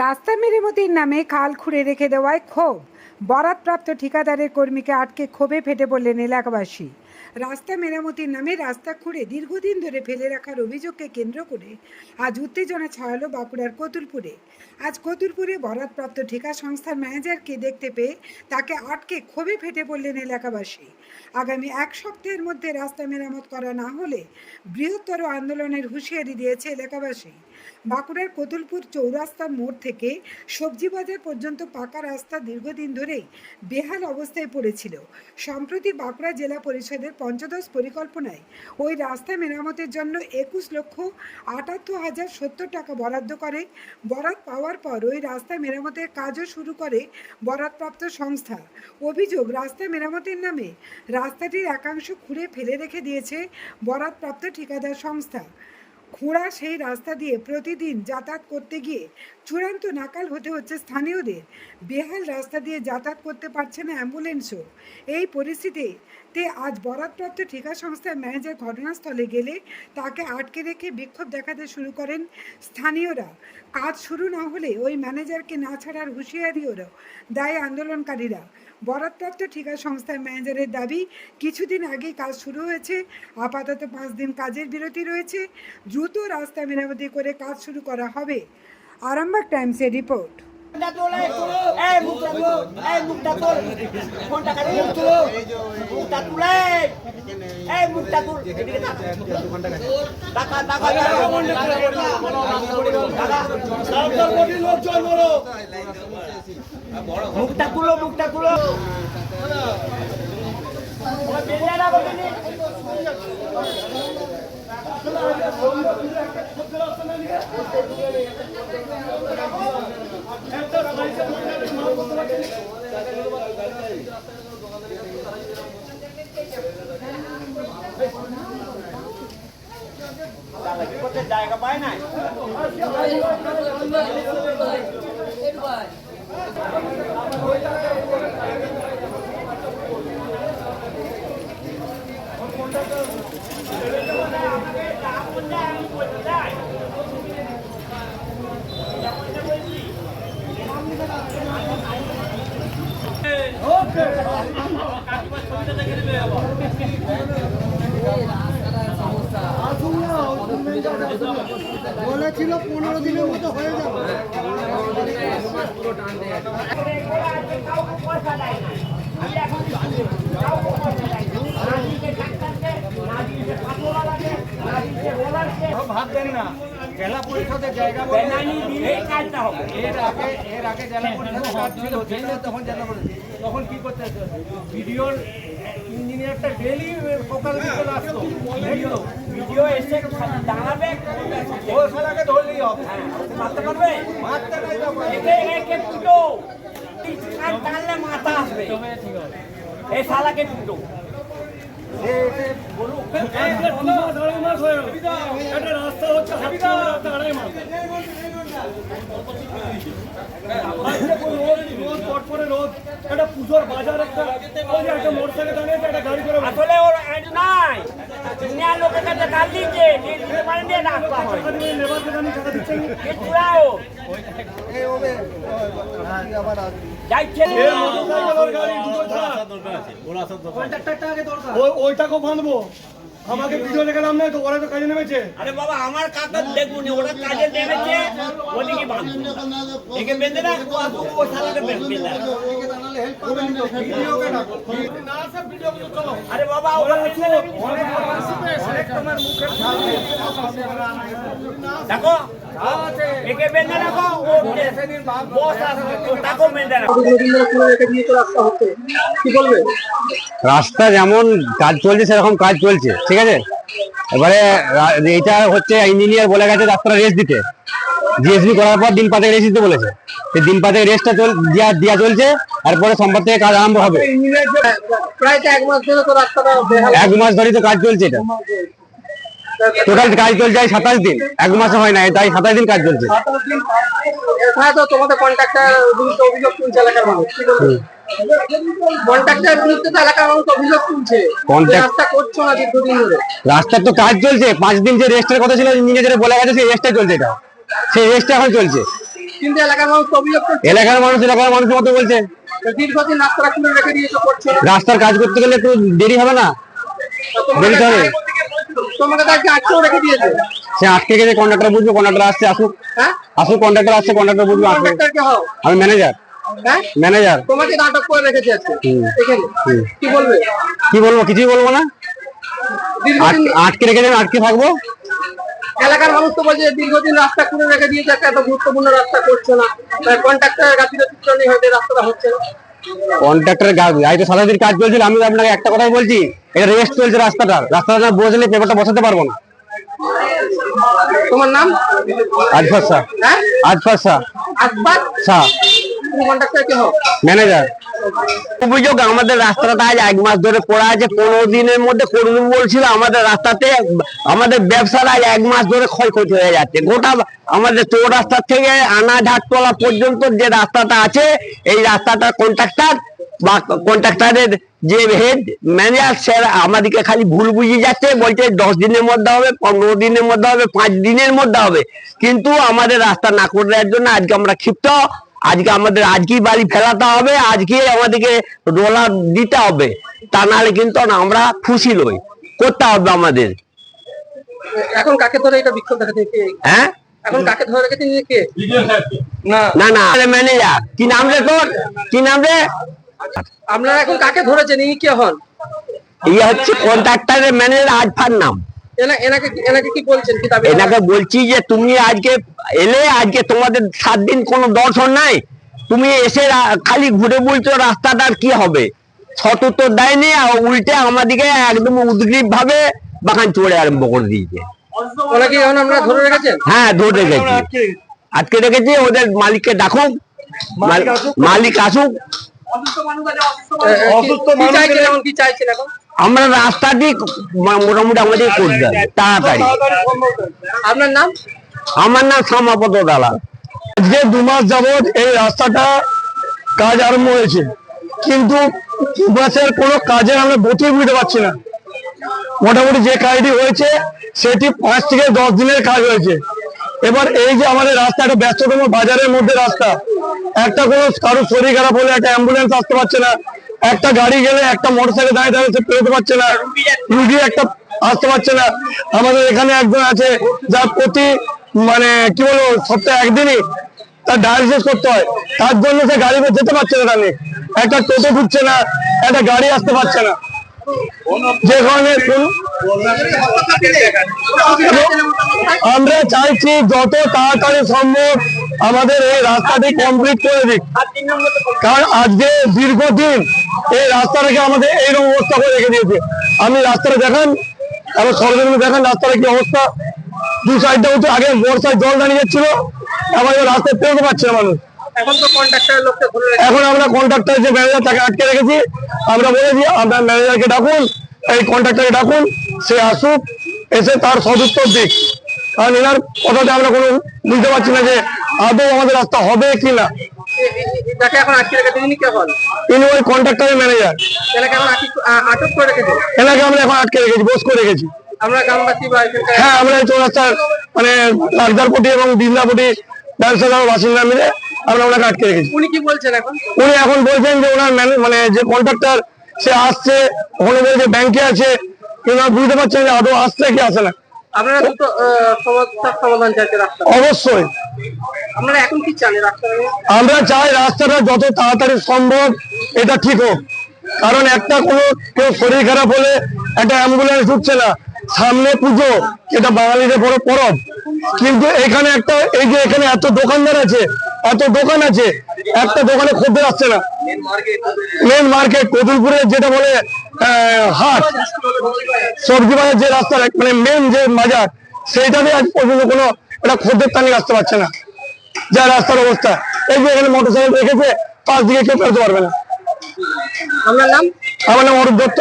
রাস্তা মেরামতির নামে খাল খুঁড়ে রেখে দেওয়ায় ক্ষোভ। বরাদপ্রাপ্ত ঠিকাদারের কর্মীকে আটকে ক্ষোভে ফেটে পড়লেন এলাকাবাসী। রাস্তা মেরামতির নামে রাস্তা খুঁড়ে দীর্ঘদিন ধরে ফেলে রাখার অভিযোগকে কেন্দ্র করে আজ উত্তেজনা ছড়ালো বাঁকুড়ার কতুলপুরে। আজ কতুলপুরে বরাদপ্রাপ্ত ঠিকা সংস্থার ম্যানেজারকে দেখতে পেয়ে তাকে আটকে ক্ষোভে ফেটে পড়লেন এলাকাবাসী। আগামী এক সপ্তাহের মধ্যে রাস্তা মেরামত করা না হলে বৃহত্তর আন্দোলনের হুঁশিয়ারি দিয়েছে এলাকাবাসী। বাঁকুড়ার কতুলপুর চৌরাস্তার মোড় থেকে সবজি বাজার পর্যন্ত পাকা রাস্তা দীর্ঘদিন ধরেই বেহাল অবস্থায় পড়েছিল। সম্প্রতি বাঁকুড়া জেলা পরিষদের পঞ্চদশ পরিকল্পনায় ওই রাস্তা মেরামতের জন্য একুশ লক্ষ আটাত্তর হাজার সত্তর টাকা বরাদ্দ করে। বরাদ পাওয়ার পর ওই রাস্তা মেরামতের কাজও শুরু করে বরাদপ্রাপ্ত সংস্থা। অভিযোগ রাস্তা মেরামতের নামে রাস্তাটির একাংশ খুঁড়ে ফেলে রেখে দিয়েছে বরাদপ্রাপ্ত ঠিকাদার সংস্থা। খোঁড়া সেই রাস্তা দিয়ে প্রতিদিন যাতায়াত করতে গিয়ে চূড়ান্ত নাকাল হতে হচ্ছে স্থানীয়দের। বেহাল রাস্তা দিয়ে যাতায়াত করতে পারছে না অ্যাম্বুলেন্সও। এই পরিস্থিতিতে আজ বরাদপ্রাপ্ত ঠিকা সংস্থার ম্যানেজার ঘটনাস্থলে গেলে তাকে আটকে রেখে বিক্ষোভ দেখাতে শুরু করেন স্থানীয়রা। কাজ শুরু না হলে ওই ম্যানেজারকে না ছাড়ার হুঁশিয়ারিও দেয় আন্দোলনকারীরা। বরাদপ্রাপ্ত ঠিকা সংস্থার ম্যানেজারের দাবি, কিছুদিন আগেই কাজ শুরু হয়েছে, আপাতত পাঁচ দিন কাজের বিরতি রয়েছে দ্রুত রাস্তা মেরামতি করে কাজ শুরু করা হবে আরামবাগ টাইমসের রিপোর্ট মুখটা তোল, মুখটা তুলো বেরিয়ে না বলিনি। দাদা কি করতে জায়গা পায় না বলেছিল পনেরো দিনের মতো হয়ে যাবে। ভাববেন না। জেলা পরিষদের জায়গা এর আগে এর আগে জেলা পরিষদের কাজ ছিল ছিল তখন জেলা পরিষদ তখন কি করতে ভিডিওর ইঞ্জিনিয়ারটা ডেলি সকাল বিকেল আসতো। ভিডিও। এসে দাঁড়াবে ও সারাকে ধরলেই হবে। মারতে পারবে? মারতে একে একে দুটো কান টানলে মাথা আসবে। এই শালাকে দুটো পুজোর বাজার একটা ওই যে একটা মোটরসাইকেল দাঁড়িয়েছে একটা গাড়ি করে আসলে ওর অ্যাড নাই দুনিয়ার লোকের কাছে কাল দিচ্ছে দিতে পারেন দিয়ে হয় টাকা দিচ্ছেন আবার আসবে যাইছে। ওইটাকেও বাঁধবো। আমাকে ভিডিও দেখে নাম নেই তো ওরা তো কাজে নেমেছে। আরে বাবা আমার কাকা দেখুন ওরা কাজে নেমেছে ওদিকে বাঁধবে। একে বেঁধে না ওই শালাকে বেঁধে না আরে বাবা ওরা না, দেখো রাস্তা যেমন কাজ চলছে সেরকম কাজ চলছে ঠিক আছে? এবারে এটা হচ্ছে ইঞ্জিনিয়ার বলে গেছে রাস্তাটা রেস্ট দিতে। জিএসবি করার পর দিন পাতে রেস্ট দিতে বলেছে। সেই দিন পাতে রেস্টটা চল দিয়া দিয়া চলছে তারপরে সোমবার থেকে কাজ আরম্ভ হবে। প্রায় এক মাস ধরে তো রাস্তাটা এক মাস ধরে তো কাজ চলছে এটা। টোটাল কাজ চলছে এই সাতাশ দিন। এক মাসে হয় না তাই সাতাশ দিন কাজ চলছে। তোমাদের কন্ট্রাক্টর অভিযোগ তুলছে এলাকার মানুষ ধরে? রাস্তার তো কাজ চলছে পাঁচ দিন যে রেস্টের কথা ছিল ইঞ্জিনিয়ার বলে গেছে সেই রেস্টটা চলছে এটা। সেই রেস্টটা এখন চলছে। কিন্তু এলাকার মানুষ এলাকার মানুষ এলাকার মানুষের মতো বলছে। রাস্তার কাজ করতে গেলে একটু দেরি হবে না। দেরি হবে। তোমাকে তো আজকে রেখে দিয়েছে। সে আটকে গেছে কন্ডাক্টর বুঝবে কন্ডাক্টর আসছে আসুক। হ্যাঁ? আসুক কন্ডাক্টর আসছে কন্ডাক্টর বুঝবে আসবে। আমি ম্যানেজার ম্যানেজার তোমাকে আটক করে রেখেছে আজকে। এখানে। কি বলবে? কি বলব কিছুই বলব না। আটকে রেখে দেবেন আটকে থাকব। এলাকার মানুষ তো বলছে দীর্ঘদিন রাস্তা খুলে রেখে দিয়েছে একটা এত গুরুত্বপূর্ণ রাস্তা করছে না। কন্ট্রাক্টরের গাফিলতির জন্যই হয়তো রাস্তাটা হচ্ছে না। কন্ট্রাক্টরের গাড়িতে সারাদিন কাজ চলছিল আমি আপনাকে একটা কথাই বলছি এটা রেস্ট চলছে রাস্তাটা। রাস্তাটা বসলে পেপারটা বসাতে পারব না। তোমার নাম? আজফার শাহ হ্যাঁ? আজফার শাহ আজফার? শাহ কন্ট্রাক্টর কে ম্যানেজার অভিযোগ আমাদের রাস্তাটা আজ এক মাস ধরে পড়া আছে, পনেরো দিনের মধ্যে করবে বলছিল আমাদের রাস্তাতে আমাদের ব্যবসার আজ এক মাস ধরে ক্ষয়ক্ষতি হয়ে যাচ্ছে। গোটা আমাদের চৌ রাস্তা থেকে পর্যন্ত যে রাস্তাটা আছে, এই রাস্তাটা কন্ট্রাক্টর বা কন্ট্রাক্টরের যে হেড ম্যানেজার স্যার আমাদেরকে খালি ভুল বুঝিয়ে যাচ্ছে, বলছে দশ দিনের মধ্যে হবে, পনেরো দিনের মধ্যে হবে, পাঁচ দিনের মধ্যে হবে। কিন্তু আমাদের রাস্তা না করে দেওয়ার জন্য আজকে আমরা ক্ষিপ্ত। আজকে আমাদের আজকেই বাড়ি ফেলাতে হবে আজকে আমাদেরকে রোলার দিতে হবে। তা নাহলে কিন্তু আমরা খুশি নই। করতে হবে আমাদের। এখন কাকে ধরে এটা বিক্ষোভ হ্যাঁ? এখন কাকে ধরে কে? না। না না ম্যানেজার কি নাম রে তোর? কি নাম রে? আপনারা এখন কাকে ধরেছেন? ইনি কে হন? ইয়ে হচ্ছে কন্ট্রাক্টরের ম্যানেজার আজফার নাম। এনাকে এনাকে কি বলছেন কি দাবি এনাকে বলছি যে তুমি আজকে এলে আজকে তোমাদের সাত দিন কোনো দর্শন নাই। তুমি এসে খালি ঘুরে বলছো রাস্তাটার কি হবে। সতর্ক দেয়নি আর উল্টে আমাদিকে একদম উদ্গ্রীব ভাবে বাগান চড়ে আরম্ভ করে দিয়েছে। হ্যাঁ ধরে রেখেছি। আজকে রেখেছি ওদের মালিককে ডাকুক। মাল- মালিক আসুক। কি- কি চাইছেন এখন? কি চাইছেন এখন? আমরা রাস্তাটি মা- মোটামুটি আমাদের করতে হবে তাড়াতাড়ি। আপনার নাম? আমার নাম শ্যামাপদ দালাল আজকে দু মাস যাবৎ এই রাস্তাটা কাজ আরম্ভ হয়েছে। কিন্তু দু মাসের কোনো কাজের আমরা গতি বুঝতে পারছি না। মোটামুটি যে কাজটি হয়েছে সেটি পাঁচ থেকে দশ দিনের কাজ হয়েছে। এবার এই যে আমাদের রাস্তাটা ব্যস্ততম বাজারের মধ্যে রাস্তা একটা কোনো কারও শরীর খারাপ হলে একটা অ্যাম্বুলেন্স আসতে পারছে না একটা গাড়ি গেলে একটা মোটরসাইকেল দাঁড়িয়ে দাঁড়িয়ে সে পেরোতে পারছে না, রুগী একটা আসতে পারছে না। আমাদের এখানে একজন আছে, যার প্রতি মানে কি বলব, সপ্তাহে একদিনই তার ডায়ালিসিস করতে হয়। তার জন্য সে গাড়িতে যেতে পারছে না তাহলে একটা টোটো ঢুকছে না, একটা গাড়ি আসতে পারছে না। যে কারণে আমরা চাইছি যত তাড়াতাড়ি সম্ভব আমাদের এই রাস্তাটি কমপ্লিট করে দিক। কারণ আজকে দীর্ঘদিন এই রাস্তাটাকে আমাদের এইরকম অবস্থা করে রেখে দিয়েছে। আমি রাস্তাটা দেখান আমার সরজমিনে দেখান রাস্তাটা কি অবস্থা। দু সাইডটা হচ্ছে আগে বর্ষায় জল দাঁড়িয়ে যাচ্ছিল এবার এই রাস্তায় পেরোতে পারছে না মানুষ। এখন আমরা কন্ট্রাক্টর যে ম্যানেজার তাকে আটকে রেখেছি আমরা বলেছি আপনার ম্যানেজারকে ডাকুন এই কন্ট্রাক্টরকে ডাকুন সে আসুক এসে তার সদুত্তর দিক। কারণ এনার কথাটা আমরা কোনো বুঝতে পারছি না যে আদৌ আমাদের রাস্তা হবে কি না তিনি ওই কন্ট্রাক্টরের ম্যানেজার এনাকে আমরা এখন আটকে রেখেছি বস করে রেখেছি। হ্যাঁ আমরা এই চৌরাস্তার মানে এবং ব্যবসাদার বাসিন্দা মিলে আমরা ওনাকে আটকে রেখেছি। উনি কি বলছেন এখন? উনি এখন বলছেন যে ওনার মানে যে কন্ট্রাক্টর সে আসছে ওখানে বলছে ব্যাংকে আছে। বুঝতে পারছেন যে আদৌ আসছে কি আসে না। আপনারা দুটো সমস্যার সমাধান চাইছে রাস্তা অবশ্যই। আপনারা এখন কি চান রাস্তা আমরা চাই রাস্তাটা যত তাড়াতাড়ি সম্ভব এটা ঠিক হোক। কারণ একটা কোনো কেউ শরীর খারাপ হলে একটা অ্যাম্বুলেন্স ঢুকছে না। সামনে পুজো এটা বাঙালিদের বড় পরব। কিন্তু এখানে একটা এই যে এখানে এত দোকানদার আছে এত দোকান আছে একটা দোকানে খদ্দের আসছে না। মেন মার্কেট কতুলপুরের যেটা বলে হাট সবজি বাজার যে রাস্তা মানে মেন যে বাজার সেইটাতে আজ পর্যন্ত কোনো একটা খদ্দের টানি আসতে পারছে না। যা রাস্তার অবস্থা। এই যে এখানে মোটরসাইকেল রেখেছে পাশ দিকে কেউ পেরোতে পারবে না। আমার নাম অরূপ দত্ত।